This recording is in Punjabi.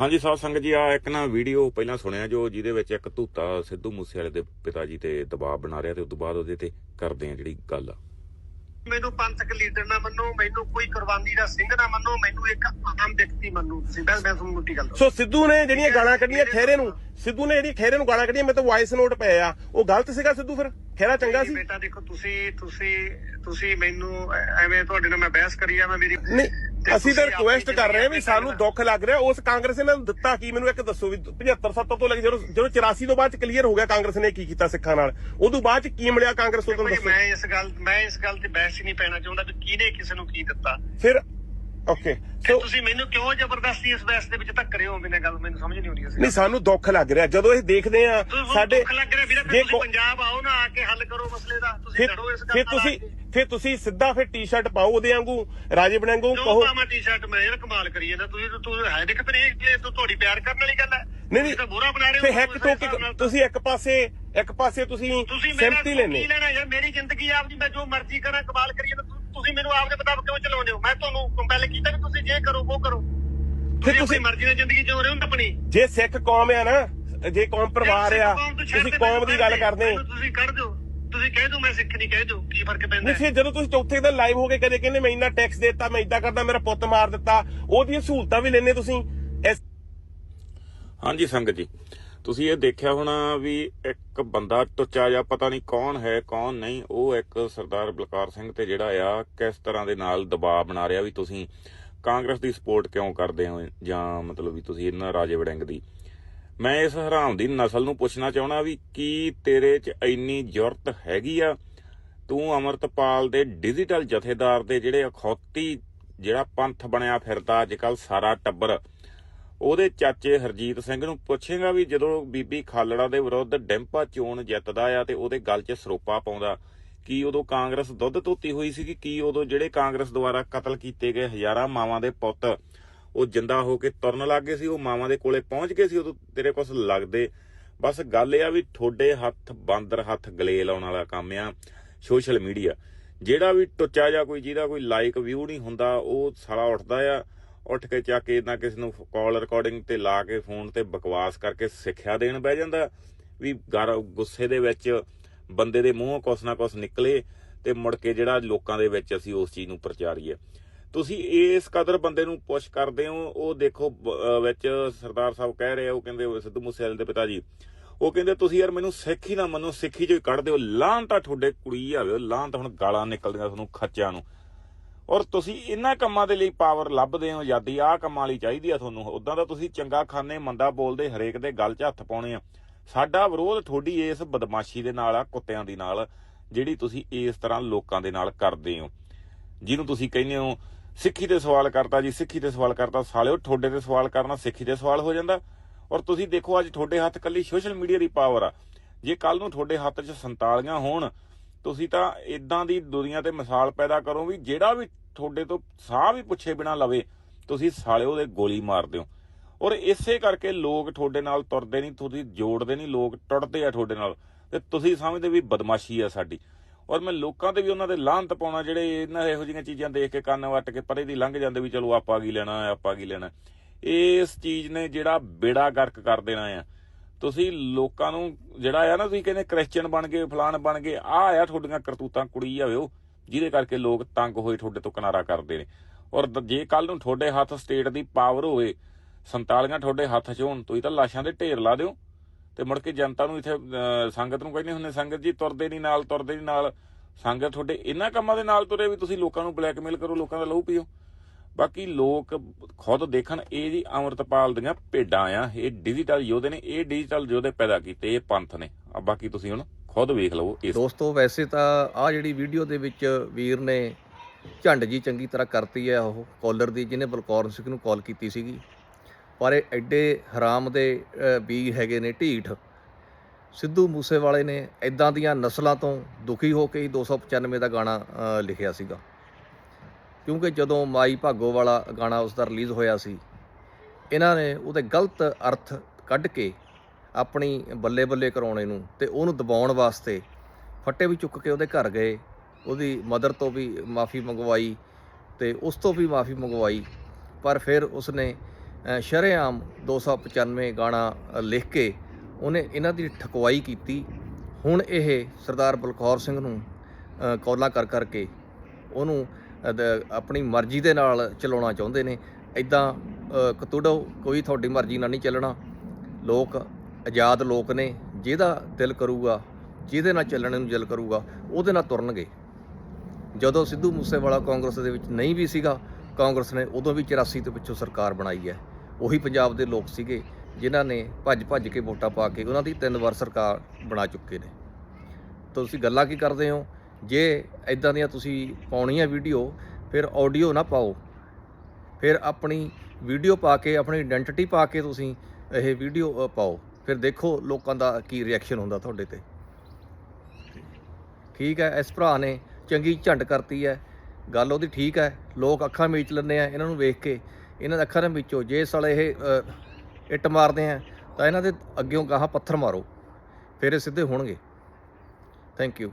ਹਾਂਜੀ ਸਾਧ ਸੰਗਤ ਜੀ ਆ ਇੱਕ ਨਾ ਵੀਡੀਓ ਪਹਿਲਾਂ ਸੁਣਿਆ ਜੋ ਜਿਹਦੇ ਵਿੱਚ ਇੱਕ ਧੂਤਾ ਸਿੱਧੂ ਮੂਸੇਵਾਲੇ ਦੇ ਪਿਤਾ ਜੀ ਤੇ ਦਬਾਅ ਬਣਾ ਰਿਹਾ ਤੇ ਉਸ ਤੋਂ ਬਾਅਦ ਉਹਦੇ ਤੇ ਕਰਦੇ ਆ ਜਿਹੜੀ ਗੱਲ ਮੈਨੂੰ ਪੰਥਕ ਲੀਡਰ ਨਾ ਮੰਨੋ ਮੈਨੂੰ ਕੋਈ ਕੁਰਬਾਨੀ ਦਾ ਸਿੰਘ ਨਾ ਮੰਨੋ ਮੈਨੂੰ ਇੱਕ ਆਮ ਵਿਅਕਤੀ ਮੰਨੋ। ਬਸ ਮੈਂ ਤੁਹਾਨੂੰ ਮੁੱਢੀ ਗੱਲ ਸੋ ਸਿੱਧੂ ਨੇ ਜਿਹੜੀਆਂ ਗਾਲਾਂ ਕੱਢੀਆਂ ਖੇਰੇ ਨੂੰ ਸਿੱਧੂ ਨੇ ਜਿਹੜੀ ਖੇਰੇ ਨੂੰ ਗਾਲਾਂ ਕੱਢੀਆਂ ਮੇਰੇ ਤਾਂ ਵਾਇਸ ਨੋਟ ਪਏ ਆ। ਉਹ ਗਲਤ ਸੀਗਾ ਸਿੱਧੂ ਫਿਰ? ਖੇਰਾ ਚੰਗਾ ਸੀ? ਬੇਟਾ ਦੇਖੋ ਤੁਸੀਂ ਤੁਸੀਂ ਤੁਸੀਂ ਮੈਨੂੰ ਐਵੇਂ ਤੁਹਾਡੇ ਨਾਲ ਮੈਂ ਬਹਿਸ ਕਰੀ ਆ ਮੈਂ ਮੇਰੀ ਨਹੀਂ ਅਸੀਂ ਤਾਂ ਰਿਕੁਐਸਟ ਕਰ ਰਹੇ ਹਾਂ ਵੀ ਸਾਨੂੰ ਦੁੱਖ ਲੱਗ ਰਿਹਾ। ਉਸ ਕਾਂਗਰਸ ਨੇ ਦਿੱਤਾ ਕੀ? ਮੈਨੂੰ ਇੱਕ ਦੱਸੋ ਵੀ 75 70 ਤੋਂ ਲੈ ਕੇ ਜਦੋਂ ਜਦੋਂ 84 ਤੋਂ ਬਾਅਦ ਚ ਕਲੀਅਰ ਹੋ ਗਿਆ ਕਾਂਗਰਸ ਨੇ ਕੀ ਕੀਤਾ ਸਿੱਖਾਂ ਨਾਲ। ਉਦੋਂ ਬਾਅਦ ਚ ਕੀ ਮਿਲਿਆ ਕਾਂਗਰਸ ਤੋਂ ਦੱਸੋ? ਮੈਂ ਇਸ ਗੱਲ ਮੈਂ ਇਸ ਗੱਲ ਤੇ ਬਹਿਸ ਹੀ ਨਹੀਂ ਪੈਣਾ ਚਾਹੁੰਦਾ ਵੀ ਕਿਹਨੇ ਕਿਸੇ ਨੂੰ ਕੀ ਦਿੱਤਾ। ਫਿਰ ਓਕੇ ਸੋ ਤੁਸੀਂ ਮੈਨੂੰ ਕਿਉਂ ਜ਼ਬਰਦਸਤੀ ਇਸ ਬਹਿਸ ਦੇ ਵਿੱਚ ਧੱਕ ਰਹੇ ਹੋ? ਬਿਨਾਂ ਗੱਲ ਮੈਨੂੰ ਸਮਝ ਨਹੀਂ ਆਉਂਦੀ ਨਹੀਂ ਸਾਨੂੰ ਦੁੱਖ ਲੱਗ ਰਿਹਾ। ਜਦੋਂ ਇਹ ਦੇਖਦੇ ਆ ਸਾਡੇ ਦੁੱਖ ਲੱਗ ਰਿਹਾ ਵੀਰੇ ਤੁਸੀਂ ਪੰਜਾਬ ਆਓ ਨਾ ਆ ਕੇ ਹੱਲ ਕਰੋ ਮਸਲੇ ਦਾ। ਤੁਸੀਂ ਲੜੋ ਇਸ ਗੱਲ ਫਿਰ ਤੁਸੀਂ। ਫਿਰ ਤੁਸੀਂ ਸਿੱਧਾ ਫਿਰ ਟੀ-ਸ਼ਰਟ ਪਾਓ ਉਹਦੇ ਵਾਂਗੂ ਰਾਜੇ ਬਣਾਂਗੂ ਕਹੋ ਪਾਵਾਂ ਟੀ-ਸ਼ਰਟ ਮੈਂ ਯਾਰ ਕਮਾਲ ਕਰੀ ਜਾਂਦਾ ਤੁਸੀਂ ਤੂੰ ਹੈ ਦੇਖ ਫਿਰ ਇਹ ਤੂੰ ਤੁਹਾਡੀ ਪਿਆਰ ਕਰਨ ਵਾਲੀ ਗੱਲ ਹੈ। ਨਹੀਂ ਨਹੀਂ। ਤਾਂ ਬੁਰਾ ਬਣਾ ਰਹੇ ਹੋ ਹੈਕ ਤੋਂ ਹਿਸਾਬ ਨਾਲ ਕਿ ਤਾਂ। ਤੁਸੀਂ ਇੱਕ ਪਾਸੇ ਇੱਕ ਪਾਸੇ ਤੁਸੀਂ ਤੁਸੀਂ ਮੇਰਾ ਸਹਿਮਤੀ ਕੀ ਲੈਣੇ ਲੈਣਾ ਯਾਰ ਮੇਰੀ ਜ਼ਿੰਦਗੀ ਆਪਦੀ ਮੈਂ ਜੋ ਮਰਜ਼ੀ ਕਰਾਂ ਕਮਾਲ ਕਰੀਏ ਤਾਂ ਤੁ- ਤੁਸੀਂ ਮੈਨੂੰ ਆਪਦੇ ਮੁਤਾਬਕ ਕਿਉਂ ਚਲਾਉਂਦੇ ਹੋ? ਮੈਂ ਤੁਹਾਨੂੰ ਕੰਪੈਲ ਕੀਤਾ ਕਿ ਤੁਸੀਂ ਜੇ ਕਰੋ ਉਹ ਕਰੋ। ਫਿਰ ਤੁਸੀਂ ਆਪਣੀ ਮਰਜ਼ੀ ਨਾਲ ਜ਼ਿੰਦਗੀ ਜਿਉ ਰਹੇ ਹੋ ਆਪਣੀ। ਜੇ ਸਿੱਖ ਕੌਮ ਆ ਨਾ ਜੇ ਕੌਮ ਪਰਿਵਾਰ ਆ ਤੁਸੀਂ ਕੌਮ ਦੀ ਗੱਲ ਕਰਦੇ ਤੁਸੀਂ ਕੱਢ ਦਿਓ। ਤੁਸੀਂ ਕਹਿ ਦਿਓ ਮੈਂ ਸਿੱਖ ਨਹੀਂ ਕਹਿ ਦਿਓ ਕੀ ਫ਼ਰਕ ਪੈਂਦਾ ਨਹੀਂ? ਫਿਰ ਜਦੋਂ ਤੁਸੀਂ ਚੌਥੇ ਦਿਨ ਲਾਈਵ ਹੋ ਕੇ ਕਦੇ ਕਹਿੰਦੇ ਮੈਂ ਇੰਨਾ ਟੈਕਸ ਦੇਤਾ ਮੈਂ ਇਦਾਂ ਕਰਦਾ ਮੇਰਾ ਪੁੱਤ ਮਾਰ ਦਿੱਤਾ ਉਹਦੀਆਂ ਸਹੂਲਤਾਂ ਵੀ ਲੈਣੇ ਤੁਸੀਂ? ਹਾਂਜੀ ਸੰਗਤ ਜੀ। ਤੁਸੀਂ ਇਹ ਦੇਖਿਆ ਹੋਣਾ ਵੀ ਇੱਕ ਬੰਦਾ ਟੁੱਚਾ ਜਾਂ ਪਤਾ ਨਹੀਂ ਕੌਣ ਹੈ, ਕੌਣ ਨਹੀਂ, ਉਹ ਇੱਕ ਸਰਦਾਰ ਬਲਕਾਰ ਸਿੰਘ ਤੇ ਜਿਹੜਾ ਆ, ਕਿਸ ਤਰ੍ਹਾਂ ਦੇ ਨਾਲ ਦਬਾਅ ਬਣਾ ਰਿਹਾ ਵੀ ਤੁਸੀਂ ਕਾਂਗਰਸ ਦੀ ਸਪੋਰਟ ਕਿਉਂ ਕਰਦੇ ਹੋ ਜਾਂ ਮਤਲਬ ਵੀ ਤੁਸੀਂ ਇਹਨਾਂ ਰਾਜੇ ਵੜਿੰਗ ਦੀ? ਮੈਂ ਇਸ ਹਰਾਮ ਦੀ ਨਸਲ ਨੂੰ ਪੁੱਛਣਾ ਚਾਹਣਾ ਵੀ ਕੀ ਤੇਰੇ 'ਚ ਇੰਨੀ ਜ਼ਰੂਰਤ ਹੈਗੀ ਆ? ਤੂੰ ਅਮਰਤਪਾਲ ਦੇ ਡਿਜੀਟਲ ਜਥੇਦਾਰ ਦੇ ਜਿਹੜੇ ਅਖੌਤੀ ਜਿਹੜਾ ਪੰਥ ਬਣਿਆ ਫਿਰਦਾ ਅੱਜ ਕੱਲ ਸਾਰਾ ਟੱਬਰ ਉਹਦੇ ਚਾਚੇ ਹਰਜੀਤ ਸਿੰਘ ਨੂੰ ਪੁੱਛੇਗਾ ਵੀ ਜਦੋਂ ਬੀਬੀ ਖਾਲੜਾ ਦੇ ਵਿਰੁੱਧ ਡੈਂਪਾ ਚੋਣ ਜਿੱਤਦਾ ਆ ਤੇ ਉਹਦੇ ਗਲ 'ਚ ਸਰੋਪਾ ਪਾਉਂਦਾ, ਕੀ ਉਦੋਂ ਕਾਂਗਰਸ ਦੁੱਧ ਧੋਤੀ ਹੋਈ ਸੀ ਕੀ ਉਦੋਂ ਜਿਹੜੇ ਕਾਂਗਰਸ ਦੁਆਰਾ ਕਤਲ ਕੀਤੇ ਗਏ ਹਜ਼ਾਰਾਂ ਮਾਵਾਂ ਦੇ ਪੁੱਤ, ਉਹ ਜਿੰਦਾ ਹੋ ਕੇ ਤੁਰਨ ਲੱਗ ਗਏ ਸੀ, ਉਹ ਮਾਵਾਂ ਦੇ ਕੋਲੇ ਪਹੁੰਚ ਗਏ ਸੀ, ਉਦੋਂ ਤੇਰੇ ਕੁਛ ਲੱਗਦੇ? ਬਸ ਗੱਲ ਇਹ ਆ ਵੀ ਠੋਡੇ ਹੱਥ ਬਾਂਦਰ ਹੱਥ ਗਲੇ ਲਾਉਣ ਵਾਲਾ ਕੰਮ ਆ ਸੋਸ਼ਲ ਮੀਡੀਆ। ਜਿਹੜਾ ਵੀ ਟੁੱਚਾ ਜਾਂ ਕੋਈ ਜਿਹਦਾ ਕੋਈ ਲਾਈਕ ਵਿਊ ਨਹੀਂ ਹੁੰਦਾ, ਉਹ ਸਾਲਾ ਉੱਠਦਾ ਆ। ਉੱਠ ਕੇ ਚੱਕ ਕੇ ਨਾ ਕਿਸੇ ਨੂੰ ਕਾਲ ਰਿਕਾਰਡਿੰਗ ਤੇ ਲਾ ਕੇ ਫੋਨ ਤੇ ਬਕਵਾਸ ਕਰਕੇ ਸਿੱਖਿਆ ਦੇਣ ਬਹਿ ਜਾਂਦਾ ਵੀ ਗੁੱਸੇ ਦੇ ਵਿੱਚ ਬੰਦੇ ਦੇ ਮੂੰਹੋਂ ਕੁਛ ਨਾ ਕੁਛ ਨਿਕਲੇ ਤੇ ਮੁੜ ਕੇ ਜਿਹੜਾ ਲੋਕਾਂ ਦੇ ਵਿੱਚ ਅਸੀਂ ਉਸ ਚੀਜ਼ ਨੂੰ ਪ੍ਰਚਾਰੀਏ। ਤੁਸੀਂ ਇਸ ਕਦਰ ਬੰਦੇ ਨੂੰ ਪੁਸ਼ ਕਰਦੇ ਹੋ, ਉਹ ਦੇਖੋ, ਬ- ਵਿੱਚ ਸਰਦਾਰ ਸਾਹਿਬ ਕਹਿ ਰਹੇ ਉਹ ਕਹਿੰਦੇ ਸਿੱਧੂ ਮੂਸੇਵਾਲੇ ਦੇ ਪਿਤਾ ਜੀ, ਉਹ ਕਹਿੰਦੇ ਤੁਸੀਂ ਯਾਰ ਮੈਨੂੰ ਸਿੱਖ ਹੀ ਨਾ ਮੰਨੋ, ਸਿੱਖੀ ਜੋ ਕੱਢ ਦਿਓ ਲਾਂ ਤਾਂ ਤੁਹਾਡੇ ਕੁੜੀ ਆਵੇ ਲਾਂ ਤਾਂ ਹੁਣ ਗਾਲਾਂ ਨਿਕਲਦੀਆਂ ਤੁਹਾਨੂੰ ਖੱਚਿਆਂ ਨੂੰ। ਔਰ ਤੁਸੀਂ ਇਹਨਾਂ ਕੰਮਾਂ ਦੇ ਲਈ ਪਾਵਰ ਲੱਭਦੇ ਹੋ ਆਜ਼ਾਦੀ ਆਹ ਕੰਮਾਂ ਲਈ ਚਾਹੀਦੀ ਆ ਤੁਹਾਨੂੰ ਉਦਾਂ ਦਾ ਤੁਸੀਂ ਚੰਗਾ ਖਾਨੇ, ਮੰਦਾ ਬੋਲਦੇ, ਹਰੇਕ ਦੇ ਗੱਲ 'ਚ ਹੱਥ ਪਾਉਣੇ ਆ। ਸਾਡਾ ਵਿਰੋਧ ਤੁਹਾਡੀ ਇਸ ਬਦਮਾਸ਼ੀ ਦੇ ਨਾਲ ਆ, ਕੁੱਤਿਆਂ ਦੀ ਨਾਲ, ਜਿਹੜੀ ਤੁਸੀਂ ਇਸ ਤਰ੍ਹਾਂ ਲੋਕਾਂ ਦੇ ਨਾਲ ਕਰਦੇ ਹੋ। ਜਿਹਨੂੰ ਤੁਸੀਂ ਕਹਿੰਦੇ ਹੋ, ਸਿੱਖੀ ਤੇ ਸਵਾਲ ਕਰਤਾ ਜੀ, ਸਿੱਖੀ ਤੇ ਸਵਾਲ ਕਰਤਾ ਸਾਲਿਓ, ਤੁਹਾਡੇ ਤੇ ਸਵਾਲ ਕਰਨਾ ਸਿੱਖੀ ਤੇ ਸਵਾਲ ਹੋ ਜਾਂਦਾ। ਔਰ ਤੁਸੀਂ ਦੇਖੋ, ਅੱਜ ਤੁਹਾਡੇ ਹੱਥ ਕੱਲੀ ਸੋਸ਼ਲ ਮੀਡੀਆ ਦੀ ਪਾਵਰ ਆ। ਜੇ ਕੱਲ ਨੂੰ ਤੁਹਾਡੇ ਹੱਥ 'ਚ ਸੰਤਾਲੀਆਂ ਹੋਣ ਤੁਸੀਂ ਤਾਂ ਇਦਾਂ ਦੀ ਦੁਨੀਆ ਤੇ ਮਿਸਾਲ ਪੈਦਾ ਕਰੋ ਵੀ ਜਿਹੜਾ ਵੀ ਤੁਹਾਡੇ ਤੋਂ ਸਾਹ ਵੀ ਪੁੱਛੇ ਬਿਨਾ ਲਵੇ, ਤੁਸੀਂ ਸਾਲਿਓ ਦੇ ਗੋਲੀ ਮਾਰ ਦਿਓ ਔਰ ਇਸੇ ਕਰਕੇ ਲੋਕ ਤੁਹਾਡੇ ਨਾਲ ਤੁਰਦੇ ਨਹੀਂ, ਤੁਸੀਂ ਜੋੜਦੇ ਨਹੀਂ, ਲੋਕ ਟੁੱਟਦੇ ਆ ਤੁਹਾਡੇ ਨਾਲ। ਤੇ ਤੁਸੀਂ ਸਮਝਦੇ ਵੀ ਬਦਮਾਸ਼ੀ ਆ ਸਾਡੀ। ਔਰ ਮੈਂ ਲੋਕਾਂ ਤੇ ਵੀ ਉਹਨਾਂ ਦੇ ਲਾਹਨਤ ਪਾਉਣਾ, ਜਿਹੜੇ ਇਹਨਾਂ ਇਹੋ ਜਿਹੀਆਂ ਚੀਜ਼ਾਂ ਦੇਖ ਕੇ ਕੰਨ ਵੱਟ ਕੇ ਪਰੇ ਦੀ ਲੰਘ ਜਾਂਦੇ ਵੀ ਚਲੋ ਆਪਾਂ ਕੀ ਲੈਣਾ ਆਪਾਂ ਕੀ ਲੈਣਾ ਇਸ ਚੀਜ਼ ਨੇ ਜਿਹੜਾ ਬੇੜਾ ਗਰਕ ਕਰ ਦੇਣਾ ਆ ਤੁਸੀਂ ਲੋਕਾਂ ਨੂੰ ਜਿਹੜਾ ਆ ਨਾ, ਤੁਸੀਂ ਕਹਿੰਦੇ ਕ੍ਰਿਸਚੀਅਨ ਬਣ ਗਏ, ਫਲਾਣ ਬਣ ਗਏ ਆ ਆ ਤੁਹਾਡੀਆਂ ਕਰਤੂਤਾਂ ਕੁੜੀ ਆਵੇ ਜਿਹਦੇ ਕਰਕੇ ਲੋਕ ਤੰਗ ਹੋਏ ਤੁਹਾਡੇ ਤੋਂ ਕਿਨਾਰਾ ਕਰਦੇ ਨੇ। ਔਰ ਜੇ ਕੱਲ ਨੂੰ ਤੁਹਾਡੇ ਹੱਥ ਸਟੇਟ ਦੀ ਪਾਵਰ ਹੋਵੇ, ਸੰਤਾਲੀਆਂ ਤੁਹਾਡੇ ਹੱਥ 'ਚ ਹੋਣ, ਤੁਸੀਂ ਤਾਂ ਲਾਸ਼ਾਂ ਦੇ ਢੇਰ ਲਾ ਦਿਓ। ਤੇ ਮੁੜ ਕੇ ਜਨਤਾ ਨੂੰ ਇੱਥੇ ਸੰਗਤ ਨੂੰ ਕਹਿੰਦੇ ਹੁੰਦੇ, ਸੰਗਤ ਜੀ ਤੁਰਦੇ ਨਹੀਂ ਨਾਲ, ਤੁਰਦੇ ਨਹੀਂ ਨਾਲ। ਸੰਗਤ ਤੁਹਾਡੇ ਇਹਨਾਂ ਕੰਮਾਂ ਦੇ ਨਾਲ ਤੁਰੇ ਵੀ ਤੁਸੀਂ ਲੋਕਾਂ ਨੂੰ ਬਲੈਕਮੇਲ ਕਰੋ, ਲੋਕਾਂ ਦਾ ਲਹੂ ਪੀਓ। ਬਾਕੀ ਲੋਕ ਖੁਦ ਦੇਖਣ ਇਹ ਜੀ ਅਮਰਤਪਾਲ ਦੀਆਂ ਭੇਡਾਂ ਆ ਇਹ ਡਿਜੀਟਲ ਯੋਧੇ ਨੇ ਇਹ ਡਿਜੀਟਲ ਯੋਧੇ ਪੈਦਾ ਕੀਤੇ ਇਹ ਪੰਥ ਨੇ। ਆ ਬਾਕੀ ਤੁਸੀਂ ਹੁਣ ਖੁਦ ਵੇਖ ਲਵੋ ਇਸ ਦੋਸਤੋ ਵੈਸੇ ਤਾਂ ਆ ਜਿਹੜੀ ਵੀਡੀਓ ਦੇ ਵਿੱਚ ਵੀਰ ਨੇ ਝੰਡ ਜੀ ਚੰਗੀ ਤਰ੍ਹਾਂ ਕਰਤੀ ਹੈ ਉਹ ਕਾਲਰ ਦੀ ਜਿਹਨੇ ਬਲਕੌਰ ਸਿੰਘ ਨੂੰ ਕਾਲ ਕੀਤੀ ਸੀਗੀ। ਪਰ ਇਹ ਐਡੇ ਹਰਾਮ ਦੇ ਅ, ਹੈਗੇ ਨੇ ਢੀਠ। ਸਿੱਧੂ ਮੂਸੇਵਾਲੇ ਨੇ ਇਦਾਂ ਦੀਆਂ ਨਸਲਾਂ ਤੋਂ ਦੁਖੀ ਹੋ ਕੇ ਹੀ 295 ਦਾ ਗਾਣਾ ਲਿਖਿਆ ਸੀਗਾ। ਕਿਉਂਕਿ ਜਦੋਂ ਮਾਈ ਭਾਗੋ ਵਾਲਾ ਗਾਣਾ ਉਸ ਦਾ ਰਿਲੀਜ਼ ਹੋਇਆ ਸੀ ਇਹਨਾਂ ਨੇ ਉਹਦੇ ਗਲਤ ਅਰਥ ਕੱਢ ਕੇ ਆਪਣੀ ਬੱਲੇ ਬੱਲੇ ਕਰਾਉਣੇ ਨੂੰ ਤੇ ਉਹਨੂੰ ਦਬਾਉਣ ਵਾਸਤੇ ਫੱਟੇ ਵੀ ਚੁੱਕ ਕੇ ਉਹਦੇ ਘਰ ਗਏ ਉਹਦੀ ਮਦਰ ਤੋਂ ਵੀ ਮਾਫੀ ਮੰਗਵਾਈ ਤੇ ਉਸ ਤੋਂ ਵੀ ਮਾਫੀ ਮੰਗਵਾਈ ਪਰ ਫਿਰ ਉਸਨੇ ਅ, ਸ਼ਰੇਆਮ 295 ਗਾਣਾ ਲਿਖ ਕੇ ਉਹਨੇ ਇਹਨਾਂ ਦੀ ਠਕਵਾਈ ਕੀਤੀ। ਹੁਣ ਇਹ ਸਰਦਾਰ ਬਲਕੌਰ ਸਿੰਘ ਨੂੰ ਅ, ਕੌਲਾ ਕਰ ਕਰਕੇ ਉਹਨੂੰ ਆਪਣੀ ਮਰਜ਼ੀ ਦੇ ਨਾਲ ਚਲਾਉਣਾ ਚਾਹੁੰਦੇ ਨੇ। ਇਦਾਂ ਕਤੂੜੋ, ਕੋਈ ਤੁਹਾਡੀ ਮਰਜ਼ੀ ਨਾਲ ਨਹੀਂ ਚੱਲਣਾ। ਲੋਕ ਆਜ਼ਾਦ ਲੋਕ ਨੇ, ਜਿਹਦਾ ਦਿਲ ਕਰੂਗਾ, ਜਿਹਦੇ ਨਾਲ ਚੱਲਣ ਨੂੰ ਦਿਲ ਕਰੂਗਾ, ਉਹਦੇ ਨਾਲ ਤੁਰਨਗੇ। ਜਦੋਂ ਸਿੱਧੂ ਮੂਸੇਵਾਲਾ ਕਾਂਗਰਸ ਦੇ ਵਿੱਚ ਨਹੀਂ ਵੀ ਸੀਗਾ, ਕਾਂਗਰਸ ਨੇ ਉਦੋਂ ਵੀ 84 ਤੋਂ ਪਿੱਛੋਂ ਸਰਕਾਰ ਬਣਾਈ ਹੈ। ਉਹੀ ਪੰਜਾਬ ਦੇ ਲੋਕ ਸੀਗੇ, ਜਿਨ੍ਹਾਂ ਨੇ ਭੱਜ ਭੱਜ ਕੇ ਵੋਟਾਂ ਪਾ ਕੇ ਉਹਨਾਂ ਦੀ ਤਿੰਨ ਵਾਰ ਸਰਕਾਰ ਬਣਾ ਚੁੱਕੇ ਨੇ। ਤੁਸੀਂ ਗੱਲਾਂ ਕੀ ਕਰਦੇ ਹੋ? ਜੇ ਇਦਾਂ ਦੀਆਂ ਤੁਸੀਂ ਪਾਉਣੀਆਂ ਵੀਡੀਓ ਫਿਰ ਆਡੀਓ ਨਾ ਪਾਓ। ਫਿਰ ਆਪਣੀ ਵੀਡੀਓ ਪਾ ਕੇ, ਆਪਣੀ ਆਇਡੈਂਟੀਟੀ ਪਾ ਕੇ ਤੁਸੀਂ ਇਹ ਵੀਡੀਓ ਪਾਓ। ਫਿਰ ਦੇਖੋ ਲੋਕਾਂ ਦਾ ਕੀ ਰਿਐਕਸ਼ਨ ਹੁੰਦਾ ਤੁਹਾਡੇ ਤੇ। ਠੀਕ ਹੈ, ਇਸ ਭਰਾ ਨੇ ਚੰਗੀ ਝੰਡ ਕਰਤੀ ਹੈ। ਗੱਲ ਉਹਦੀ ਠੀਕ ਹੈ। ਲੋਕ ਅੱਖਾਂ ਮੀਚ ਲੈਂਦੇ ਆ, ਇਹਨਾਂ ਨੂੰ ਵੇਖ ਕੇ। ਇਹਨਾਂ ਦੇ ਅੱਖਾਂ ਦੇ ਵਿੱਚੋਂ ਜੇ ਸਾਲੇ ਇਹ ਇੱਟ ਮਾਰਦੇ ਆ, ਤਾਂ ਇਹਨਾਂ ਦੇ ਅੱਗਿਓਂ ਗਾਹਾਂ ਪੱਥਰ ਮਾਰੋ। ਫਿਰ ਇਹ ਸਿੱਧੇ ਹੋਣਗੇ। Thank you